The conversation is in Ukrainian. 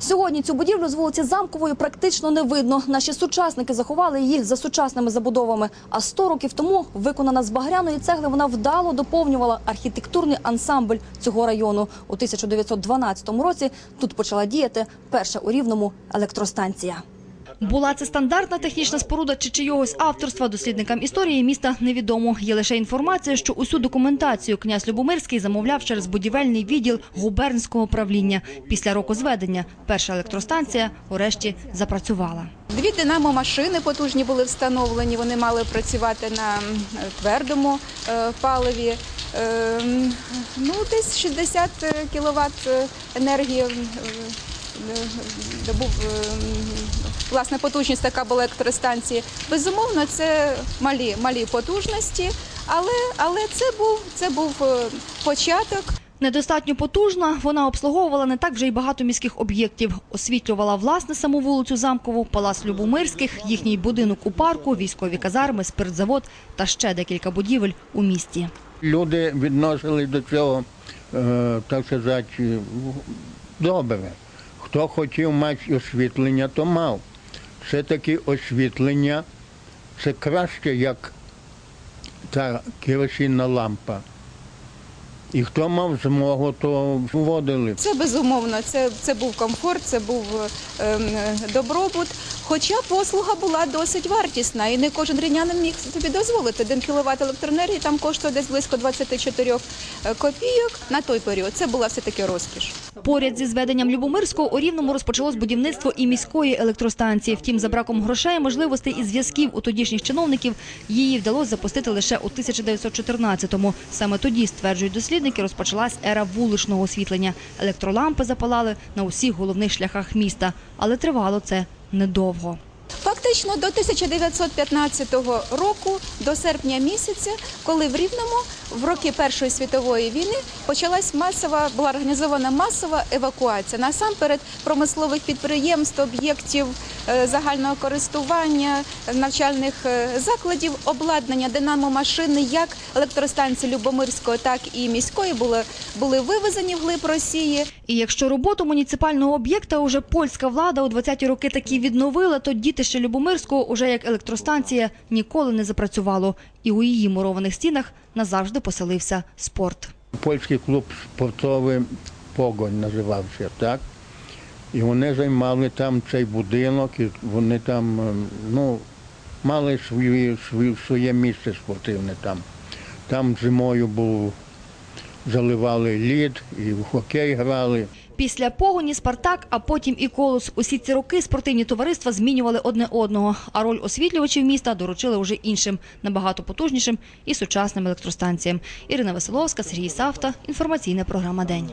Сьогодні цю будівлю з вулиці Замкової практично не видно. Наші сучасники заховали її за сучасними забудовами. А 100 років тому, виконана з багряної цегли, вона вдало доповнювала архітектурний ансамбль цього району. У 1912 році тут почала діяти перша у Рівному електростанція. Була це стандартна технічна споруда чи чийогось авторства дослідникам історії міста невідомо. Є лише інформація, що усю документацію князь Любомирський замовляв через будівельний відділ губернського правління. Після року зведення перша електростанція урешті запрацювала. Дві динамо-машини потужні були встановлені. Вони мали працювати на твердому е, паливі. Е, Ну, десь 60 кВт енергії е, е, добув е, м, власне потужність така була електростанції. Безумовно, це малі, малі потужності, але, але це був це був е, початок. Недостатньо потужна, вона обслуговувала не так вже й багато міських об'єктів. Освітлювала власне саму вулицю Замкову, палац Любомирських, їхній будинок у парку, військові казарми, спиртзавод та ще декілька будівель у місті. Люди відносили до цього, е, так сказати, добре. Хто хотів мати освітлення, то мав. Все-таки освітлення це краще, як та керосинна лампа. І хто мав змогу, то вводили. Це безумовно, це, це був комфорт, це був ем, добробут. Хоча послуга була досить вартісна, і не кожен рівнянин міг собі дозволити. 1 кВт електроенергії там коштує десь близько 24 копійок на той період. Це була все таки розкіш. Поряд зі зведенням Любомирського у Рівному розпочалось будівництво і міської електростанції. Втім, за браком грошей, можливостей і зв'язків у тодішніх чиновників її вдалося запустити лише у 1914-му. Саме тоді, стверджують дослідники, розпочалась ера вуличного освітлення. Електролампи запалали на усіх головних шляхах міста. Але тривало це недовго. Фактично до 1915 року, до серпня місяця, коли в Рівному в роки Першої світової війни почалась масова, була організована масова евакуація насамперед промислових підприємств, об'єктів е, загального користування, навчальних е, закладів, обладнання, динамо-машини, як електростанції Любомирського, так і міської були, були вивезені в глиб Росії. І якщо роботу муніципального об'єкта уже польська влада у 20-ті роки таки відновила, то дітище Любомирського уже як електростанція ніколи не запрацювало. І у її мурованих стінах назавжди поселився спорт. Польський клуб спортовий Погонь називався, так? І вони займали там цей будинок, і вони там е, ну, мали свої, своє місце спортивне там. Там зимою був, заливали лід і в хокей грали. Після погоні Спартак, а потім і колос. Усі ці роки спортивні товариства змінювали одне одного, а роль освітлювачів міста доручили уже іншим, набагато потужнішим і сучасним електростанціям. Ірина Веселовська, Сергій Савта. Інформаційна програма День.